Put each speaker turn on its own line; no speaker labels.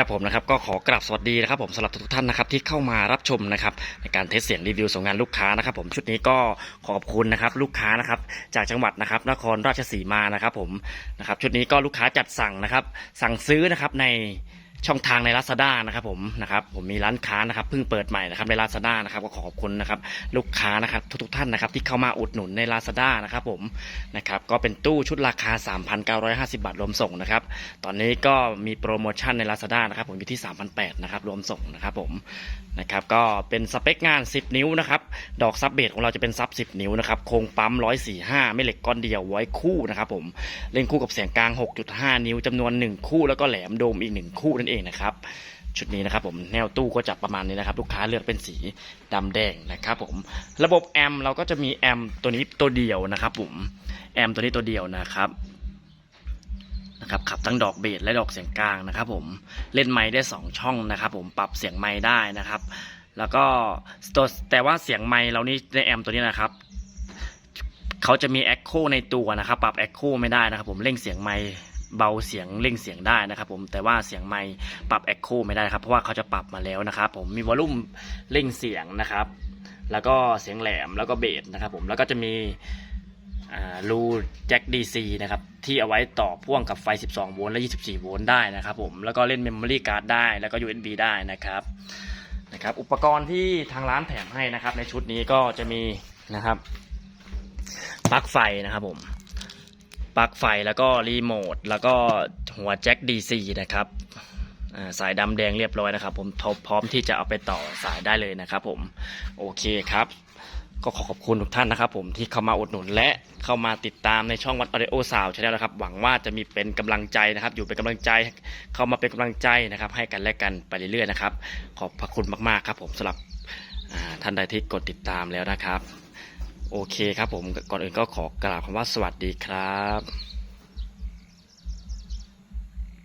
ครับผมนะครับก็ขอกราบสวัสดีนะครับผมสำหรับทุกท่านนะครับที่เข้ามารับชมนะครับในการเทสเสียงรีวิวส่งงานลูกค้านะครับผมชุดนี้ก็ขอขอบคุณนะครับลูกค้านะครับจากจังหวัดนะครับนครราชสีมานะครับผมนะครับชุดนี้ก็ลูกค้าจัดสั่งนะครับสั่งซื้อนะครับใน ช่องทางใน Lazada นะครับผมนะครับผมมีร้านค้านะครับเพิ่งเปิดใหม่นะครับใน Lazada นะครับก็ขอขอบคุณนะครับลูกค้านะครับทุกๆท่านนะครับที่เข้ามาอุดหนุนใน Lazada นะครับผมนะครับก็เป็นตู้ชุดราคา 3,950 บาทรวมส่งนะครับตอนนี้ก็มีโปรโมชั่นใน Lazada นะครับผมอยู่ที่ 3,800นะครับรวมส่งนะครับผมนะครับก็เป็นสเปคงาน 10 นิ้วนะครับดอกซับเบสของเราจะเป็นซับ 10 นิ้วนะครับโครงปั๊ม 145 ไม่เหล็กก้อนเดียวไว้คู่นะครับผมเล่นคู่กับเสียงกลาง 6.5 นิ้วจำนวน 1 คู่แล้วก็แหลมโดมอีก 1 คู่นั่นเองนะครับ ชุดนี้นะครับผมแนวตู้ก็จะประมาณนี้นะครับ ลูกค้าเลือกเป็นสีดำแดงนะครับผมระบบแอมเราก็จะมีแอมตัวนี้ตัวเดียวนะครับผมแอมตัวนี้ตัวเดียวนะครับนะครับขับทั้งดอกเบสและดอกเสียงกลางนะครับ ผมเล่นไม้ได้ 2 ช่องนะครับ ผมปรับเสียงไม้ได้นะครับ แล้วก็ตัวแต่ว่าเสียงไม้เรานี่ในแอมตัวนี้นะครับเขาจะมีแอคโคในตัวนะครับ ปรับแอคโคไม่ได้นะครับ ผมเร่งเสียงไม้ เบาเสียงเร่งเสียงได้นะครับผมแต่ว่าเสียงไม้ปรับแอคโคไม่ได้ครับเพราะว่าเขาจะปรับมาแล้วนะครับผมมีวอลลุ่มเร่งเสียงนะครับ แล้วก็เสียงแหลมแล้วก็เบสนะครับผมแล้วก็จะมีรูแจ็ค DC นะครับที่เอาไว้ต่อพ่วงกับไฟ 12 โวลต์และ 24 โวลต์ได้นะครับผมแล้วก็เล่น Memory Card ได้แล้วก็ USB ได้นะครับนะครับอุปกรณ์ที่ทางร้านแถมให้นะครับในชุดนี้ก็จะมีนะครับปลั๊กไฟนะครับผม ปลั๊กไฟแล้วก็รีโมทแล้วก็หัวแจ็ค DC นะครับสายดำแดงเรียบร้อยนะครับ ผมพร้อมที่จะเอาไปต่อสายได้เลยนะครับ ผมโอเคครับ ก็ขอขอบคุณทุกท่านนะครับ ผมที่เข้ามาอุดหนุนและเข้ามาติดตามในช่องวัดออเดโอสาวชาแนลนะครับ หวังว่าจะมีเป็นกำลังใจนะครับ อยู่เป็นกำลังใจเข้ามาเป็นกำลังใจนะครับ ให้กันและกันไปเรื่อยๆนะครับ ขอบพระคุณมากๆครับ ผมสำหรับท่านใดที่กดติดตามแล้วนะครับ โอเคครับผมก่อนอื่นก็ขอกล่าวคำว่าสวัสดีครับ